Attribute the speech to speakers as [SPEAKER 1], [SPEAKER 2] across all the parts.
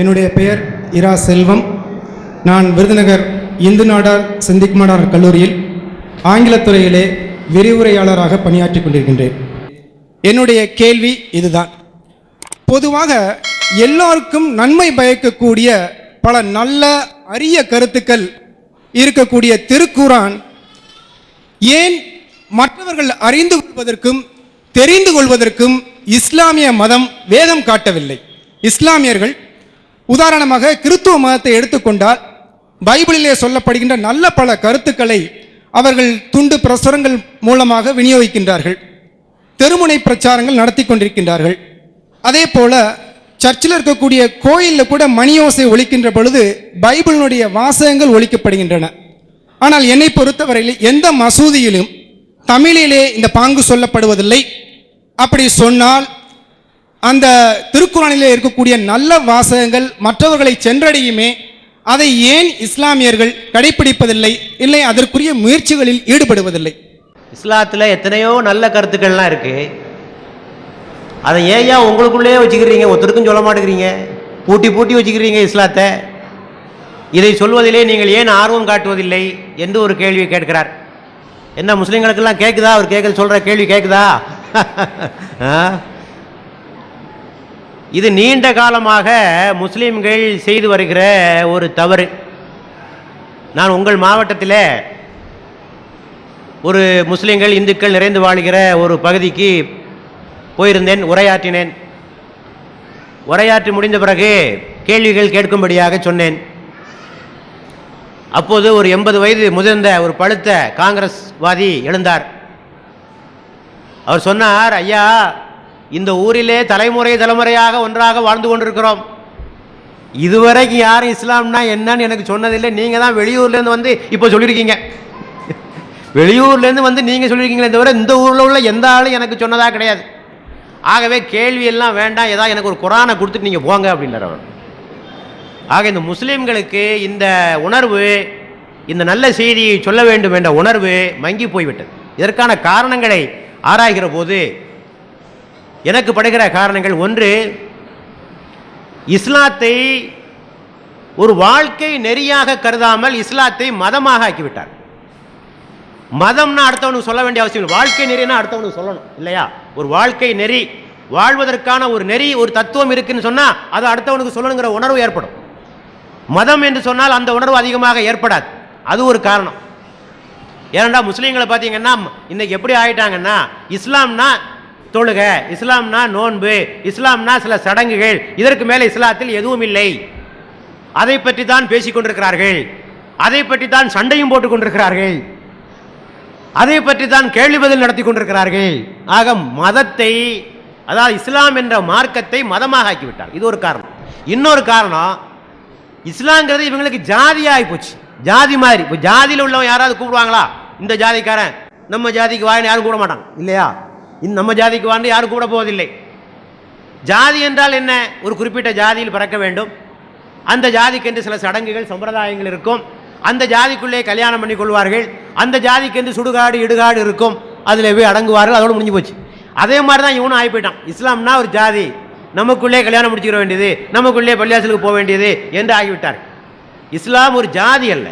[SPEAKER 1] என்னுடைய பெயர் இரா செல்வம். நான் விருதுநகர் இந்து நாடார் சிந்திக்குமாடார் கல்லூரியில் ஆங்கிலத்துறையிலே விரிவுரையாளராக பணியாற்றி கொண்டிருக்கின்றேன். என்னுடைய கேள்வி இதுதான். பொதுவாக எல்லோருக்கும் நன்மை பயக்கக்கூடிய பல நல்ல அரிய கருத்துக்கள் இருக்கக்கூடிய திருக்குரான் ஏன் மற்றவர்கள் அறிந்து கொள்வதற்கும் தெரிந்து கொள்வதற்கும் இஸ்லாமிய மதம் வேதம் காட்டவில்லை. இஸ்லாமியர்கள் உதாரணமாக கிறித்துவ மதத்தை எடுத்துக்கொண்டால் பைபிளிலே சொல்லப்படுகின்ற நல்ல பல கருத்துக்களை அவர்கள் துண்டு பிரசுரங்கள் மூலமாக விநியோகிக்கின்றார்கள். தெருமுனை பிரச்சாரங்கள் நடத்தி கொண்டிருக்கின்றார்கள். அதே போல சர்ச்சில் இருக்கக்கூடிய கோயிலில் கூட மணியோசை ஒழிக்கின்ற பொழுது பைபிளினுடைய வாசகங்கள் ஒழிக்கப்படுகின்றன ஆனால் என்னை பொறுத்தவரையில் எந்த மசூதியிலும் தமிழிலே இந்த பாங்கு சொல்லப்படுவதில்லை. அப்படி சொன்னால் அந்த திருக்குறானிலே இருக்கக்கூடிய நல்ல வாசகங்கள் மற்றவர்களை சென்றடையுமே அதை ஏன் இஸ்லாமியர்கள் கடைபிடிப்பதில்லை இல்லை அதற்குரிய முயற்சிகளில் ஈடுபடுவதில்லை.
[SPEAKER 2] இஸ்லாத்தில் எத்தனையோ நல்ல கருத்துக்கள்லாம் இருக்கு. அதை ஏன் ஏன் உங்களுக்குள்ளேயே வச்சுக்கிறீங்க? ஒருத்தருக்கும் சொல்ல மாட்டேங்கிறீங்க. பூட்டி பூட்டி வச்சுக்கிறீங்க இஸ்லாத்தை. இதை சொல்வதிலே நீங்கள் ஏன் ஆர்வம் காட்டுவதில்லை என்று ஒரு கேள்வி கேட்கிறார். என்ன முஸ்லீம்களுக்கெல்லாம் கேட்குதா அவர் கேட்க சொல்கிற கேள்வி கேட்குதா ஆ? இது நீண்ட காலமாக முஸ்லீம்கள் செய்து வருகிற ஒரு தவறு. நான் உங்கள் மாவட்டத்தில் ஒரு முஸ்லீம்கள் இந்துக்கள் நிறைந்து வாழ்கிற ஒரு பகுதிக்கு போயிருந்தேன் உரையாற்றினேன். உரையாற்றி முடிந்த பிறகு கேள்விகள் கேட்கும்படியாக சொன்னேன். அப்போது ஒரு எண்பது வயது முதிர்ந்த ஒரு பழுத்த காங்கிரஸ்வாதி எழுந்தார். அவர் சொன்னார் ஐயா இந்த ஊரிலே தலைமுறை தலைமுறையாக ஒன்றாக வாழ்ந்து கொண்டிருக்கிறோம். இதுவரைக்கும் யாரும் இஸ்லாம்னா என்னன்னு எனக்கு சொன்னதில்லை. நீங்கள் தான் வெளியூர்லேருந்து வந்து இப்போ சொல்லியிருக்கீங்க. வெளியூர்லேருந்து வந்து நீங்கள் சொல்லியிருக்கீங்களே தவிர இந்த ஊரில் உள்ள எந்த ஆளும் எனக்கு சொன்னதாக கிடையாது. ஆகவே கேள்வியெல்லாம் வேண்டாம். ஏதாவது எனக்கு ஒரு குரானை கொடுத்துட்டு நீங்கள் போங்க அப்படின்னார் அவர். ஆக இந்த முஸ்லீம்களுக்கு இந்த உணர்வு இந்த நல்ல செய்தியை சொல்ல வேண்டும் என்ற உணர்வு மங்கி போய்விட்டது. இதற்கான காரணங்களை ஆராய்கிற போது எனக்கு படுகிற காரணங்கள் ஒன்று இஸ்லாத்தை ஒரு வாழ்க்கை நெறியாக கருதாமல் இஸ்லாத்தை மதமாக ஆக்கிவிட்டார். மதம்னா அடுத்தவனுக்கு சொல்ல வேண்டிய அவசியம் இல்லை. வாழ்க்கை நெறினா அடுத்தவனுக்கு சொல்லணும் இல்லையா? ஒரு வாழ்க்கை நெறி வாழ்வதற்கான ஒரு நெறி ஒரு தத்துவம் இருக்குன்னு சொன்னால் அது அடுத்தவனுக்கு சொல்லணுங்கிற உணர்வு ஏற்படும். மதம் என்று சொன்னால் அந்த உணர்வு அதிகமாக ஏற்படாது. அது ஒரு காரணம். ஏனண்டா முஸ்லீம்களை பார்த்தீங்கன்னா இன்னைக்கு எப்படி ஆயிட்டாங்கன்னா இஸ்லாம்னா தொழுக. இஸ்லாம்னா நோன்பு. இஸ்லாம்னா சில சடங்குகள். இதற்கு மேலே இஸ்லாத்தில் எதுவும் இல்லை. அதை பற்றி தான் பேசிக்கொண்டிருக்கிறார்கள் அதை பற்றி தான் சண்டையும் போட்டுக் கொண்டிருக்கிறார்கள். அதை பற்றி தான் கேள்வி பதில் நடத்தி கொண்டிருக்கிறார்கள். ஆக மதத்தை அதாவது இஸ்லாம் என்ற மார்க்கத்தை மதமாக ஆக்கிவிட்டார் இது ஒரு காரணம். இன்னொரு காரணம் இஸ்லாங்கிறது இவங்களுக்கு ஜாதியாகி போச்சு. ஜாதி மாதிரி. இப்போ ஜாதியில் உள்ளவன் யாராவது கூப்பிடுவாங்களா? இந்த ஜாதிக்காரன். நம்ம ஜாதிக்கு வான்னு யாரும் கூட மாட்டாங்க. இல்லையா? இந்த நம்ம ஜாதிக்கு வாழ்ந்து யாரும் கூட போவதில்லை. ஜாதி என்றால் என்ன? ஒரு குறிப்பிட்ட ஜாதியில் பிறக்க வேண்டும். அந்த ஜாதிக்கென்று சில சடங்குகள் சம்பிரதாயங்கள் இருக்கும். அந்த ஜாதிக்குள்ளே கல்யாணம் பண்ணி கொள்வார்கள். அந்த ஜாதிக்கென்று சுடுகாடு இடுகாடு இருக்கும். அதில் போய் அடங்குவார்கள். அதோடு முடிஞ்சு போச்சு. அதே மாதிரி தான் இவனும் ஆகி போயிட்டான். இஸ்லாம்னா ஒரு ஜாதி. நமக்குள்ளே கல்யாணம் முடிச்சுக்கிற வேண்டியது. நமக்குள்ளே பள்ளியாசலுக்கு போக வேண்டியது என்று ஆகிவிட்டார். இஸ்லாம் ஒரு ஜாதி அல்ல.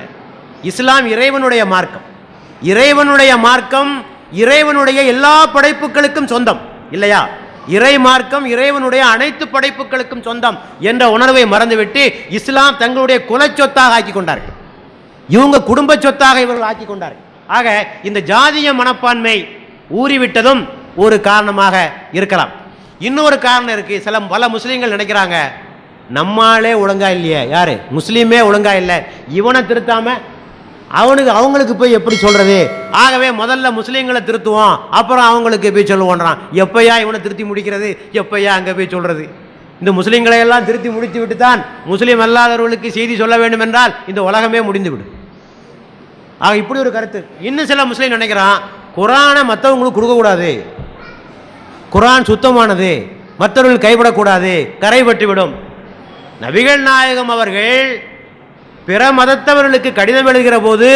[SPEAKER 2] இஸ்லாம் இறைவனுடைய மார்க்கம். இறைவனுடைய மார்க்கம் இறைவனுடைய எல்லா படைப்புகளுக்கும் சொந்தம் இல்லையா? இறை மார்க்கம் இறைவனுடைய அனைத்து படைப்புகளுக்கும் சொந்தம் என்ற உணர்வை மறந்துவிட்டு இஸ்லாம் தங்களுடைய குலச்சொத்தாக ஆக்கி கொண்டார்கள். இவங்க குடும்ப சொத்தாக இவர்கள் ஆக்கி கொண்டார்கள். ஆக இந்த ஜாதிய மனப்பான்மை ஊறிவிட்டதும் ஒரு காரணமாக இருக்கலாம். இன்னொரு காரணம் இருக்கு. சில பல முஸ்லீம்கள் நினைக்கிறாங்க நம்மாலே ஒழுங்கா இல்லையே. யாரு? முஸ்லீமே ஒழுங்கா இல்லை. இவனை திருத்தாம அவனுக்கு அவங்களுக்கு போய் எப்படி சொல்கிறது ஆகவே முதல்ல முஸ்லீம்களை திருத்துவோம் அப்புறம் அவங்களுக்கு போய் சொல்லுவோன்றான். எப்பயா இவனை திருத்தி முடிக்கிறது? எப்பயா அங்கே போய் சொல்கிறது இந்த முஸ்லீம்களை எல்லாம் திருத்தி முடித்து விட்டு தான் முஸ்லீம் அல்லாதவர்களுக்கு செய்தி சொல்ல வேண்டும் என்றால் இந்த உலகமே முடிந்து விடும் ஆக இப்படி ஒரு கருத்து. இன்னும் சில முஸ்லீம் நினைக்கிறான் குரானை மற்றவங்களுக்கு கொடுக்கக்கூடாது. குரான் சுத்தமானது. மற்றவர்கள் கைவிடக்கூடாது. கரைபட்டுவிடும். நபிகள் நாயகம் அவர்கள் பிற மதத்தவர்களுக்கு கடிதம் எழுதுகிற போது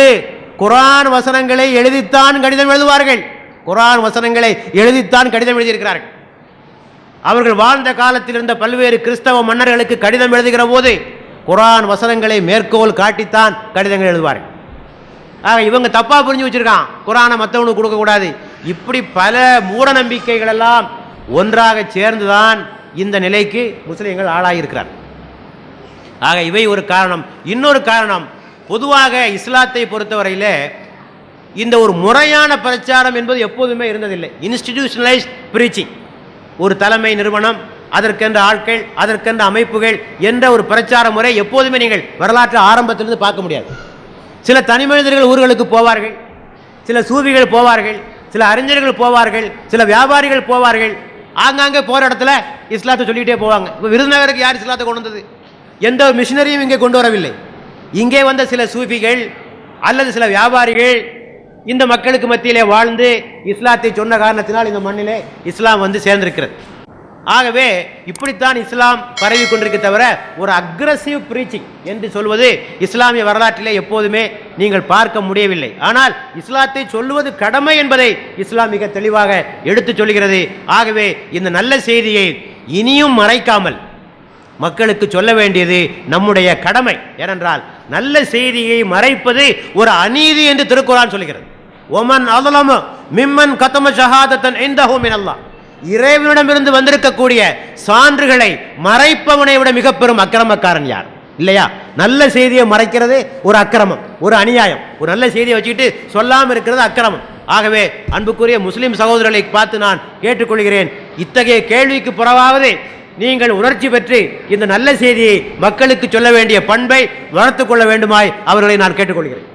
[SPEAKER 2] குரான் வசனங்களை எழுதித்தான் கடிதம் எழுதுவார்கள். குரான் வசனங்களை எழுதித்தான் கடிதம் எழுதியிருக்கிறார்கள். அவர்கள் வாழ்ந்த காலத்தில் இருந்த பல்வேறு கிறிஸ்தவ மன்னர்களுக்கு கடிதம் எழுதுகிற போது குரான் வசனங்களை மேற்கோள் காட்டித்தான் கடிதங்கள் எழுதுவார்கள். ஆக இவங்க தப்பாக புரிஞ்சு வச்சுருக்கான். குரானை மற்றவனுக்கு கொடுக்கக்கூடாது இப்படி பல மூட நம்பிக்கைகள் எல்லாம் ஒன்றாக சேர்ந்துதான் இந்த நிலைக்கு முஸ்லீம்கள் ஆளாகியிருக்கிறார் ஆக இவை ஒரு காரணம். இன்னொரு காரணம் பொதுவாக இஸ்லாத்தை பொறுத்தவரையில் இந்த ஒரு முறையான பிரச்சாரம் என்பது எப்போதுமே இருந்ததில்லை. இன்ஸ்டிடியூஷனலைஸ் பிரீச்சிங் ஒரு தலைமை நிறுவனம் அதற்கென்ற ஆட்கள் அதற்கென்ற அமைப்புகள் என்ற ஒரு பிரச்சார முறை எப்போதுமே நீங்கள் வரலாற்று ஆரம்பத்திலிருந்து பார்க்க முடியாது. சில தனி மனிதர்கள் ஊர்களுக்கு போவார்கள் சில சூவிகள் போவார்கள் சில அறிஞர்கள் போவார்கள் சில வியாபாரிகள் போவார்கள். ஆங்காங்கே போகிற இடத்துல இஸ்லாத்தை சொல்லிக்கிட்டே போவாங்க. இப்போ விருதுநகருக்கு யார் இஸ்லாத்தை கொண்டு வந்தது? எந்த ஒரு மிஷினரியும் இங்கே கொண்டு வரவில்லை. இங்கே வந்த சில சூஃபிகள் அல்லது சில வியாபாரிகள் இந்த மக்களுக்கு மத்தியிலே வாழ்ந்து இஸ்லாத்தை சொன்ன காரணத்தினால் இந்த மண்ணிலே இஸ்லாம் வந்து சேர்ந்திருக்கிறது. ஆகவே இப்படித்தான் இஸ்லாம் பரவி கொண்டிருக்க தவிர ஒரு அக்ரஸிவ் பிரீச்சிங் என்று சொல்வது இஸ்லாமிய வரலாற்றிலே எப்போதுமே நீங்கள் பார்க்க முடியவில்லை. ஆனால் இஸ்லாத்தை சொல்லுவது கடமை என்பதை இஸ்லாம் மிக தெளிவாக எடுத்துச் சொல்கிறது. ஆகவே இந்த நல்ல செய்தியை இனியும் மறைக்காமல் மக்களுக்கு சொல்ல வேண்டியது நம்முடைய கடமை. ஏனென்றால் நல்ல செய்தியை மறைப்பது ஒரு அநீதி என்று திருக்குறான் சொல்கிறது. ஒமன் அதலம மிம்மன் கத்தம ஷஹாதத்தன் இந்தஹு மினல்லாஹ். இறைவனிடமிருந்து வந்திருக்கக்கூடிய சான்றுகளை மறைப்பவனை விட மிக பெரும் அக்கிரமக்காரன் யார்? இல்லையா? நல்ல செய்தியை மறைக்கிறது ஒரு அக்கிரமம் ஒரு அநியாயம். ஒரு நல்ல செய்தியை வச்சுக்கிட்டு சொல்லாமல் இருக்கிறது அக்கிரமம். ஆகவே அன்புக்குரிய முஸ்லிம் சகோதரர்களை பார்த்து நான் கேட்டுக்கொள்கிறேன். இத்தகைய கேள்விக்கு புறவாவது நீங்கள் உணர்ச்சி பெற்று இந்த நல்ல செய்தியை மக்களுக்கு சொல்ல வேண்டிய பண்பை வளர்த்துக் கொள்ள வேண்டுமாய் அவர்களை நான் கேட்டுக்கொள்கிறேன்.